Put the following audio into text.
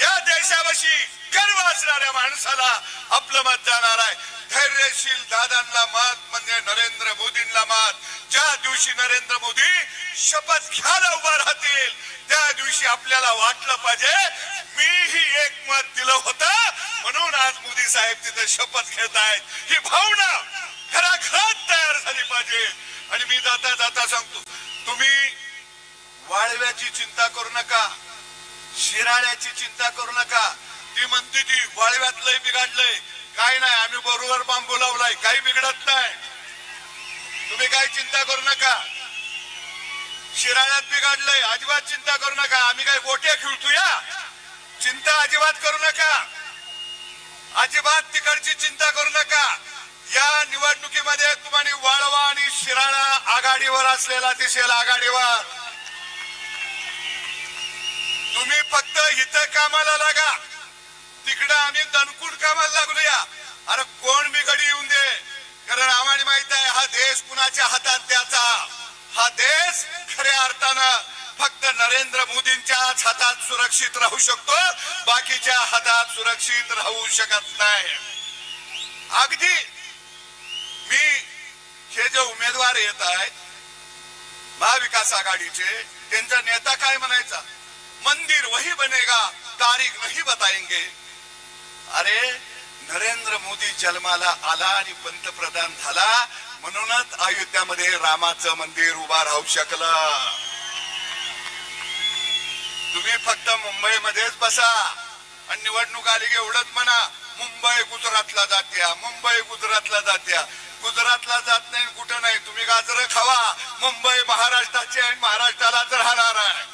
या देशाविषयी गर्व असणाऱ्या माणसाला आपलं मत जाणार आहे. धैर्यशील दादांना मत म्हणजे नरेंद्र मोदींना मत. ज्या दिवशी नरेंद्र मोदी शपथ घ्यायला उभा राहतील त्या दिवशी आपल्याला वाटलं पाहिजे मीही एक मत दिलं होतं. म्हणून आज मोदी साहेब तिथे शपथ घेत आहेत. ही भावना घराघरात तयार झाली पाहिजे. आणि मी जाता जाता सांगतो तुम्ही वाळव्याची चिंता करू नका. शिराळ्याची चिंता करू नका. ती म्हणते ती वाळव्यात लय बिघडलंय. काय नाही आम्ही बरोबर बांबू लावलाय. काही बिघडत नाही. तुम्ही काही चिंता करू नका. शिराळ्यात बिघडलंय. अजिबात चिंता करू नका. आम्ही काय गोट्या खेळतो या. चिंता अजिबात करू नका. अजिबात तिकडची चिंता करू नका. या निवडणुकीमध्ये तुम्हाला वाळवा आणि शिराळा आघाडीवर असलेला दिसेल आघाडीवर. तुम्ही फक्त इथं कामाला लागा. तिकडं आम्ही दणकून कामाला लागूया. अरे कोण बिघडी येऊन दे? कारण आम्हाला माहीत आहे हा देश कुणाच्या हातात त्याचा हा देश खऱ्या अर्थानं फक्त नरेंद्र मोदींच्याच हातात सुरक्षित राहू शकतो. बाकीच्या हातात सुरक्षित राहू शकत नाही. अगदी मी हे जे उमेदवार येत आहेत महाविकास आघाडीचे त्यांचा नेता काय म्हणायचा? मंदिर वही बनेगा तारीख नहीं बताएंगे। अरे नरेंद्र मोदी जन्माला आला आणि पंतप्रधान झाला म्हणूनच अयोध्यामध्ये रामाचं मंदिर उभा राहू शकलं. तुम्ही फक्त मुंबईमध्येच बसा आणि निवडणूक आली की एवढंच म्हणा मुंबई गुजरातला जात्या मुंबई गुजरातला जात्या गुजरातला जात नाही कुठं नाही तुम्ही गाजरं खावा. मुंबई महाराष्ट्राची आणि महाराष्ट्रालाच राहणार आहे.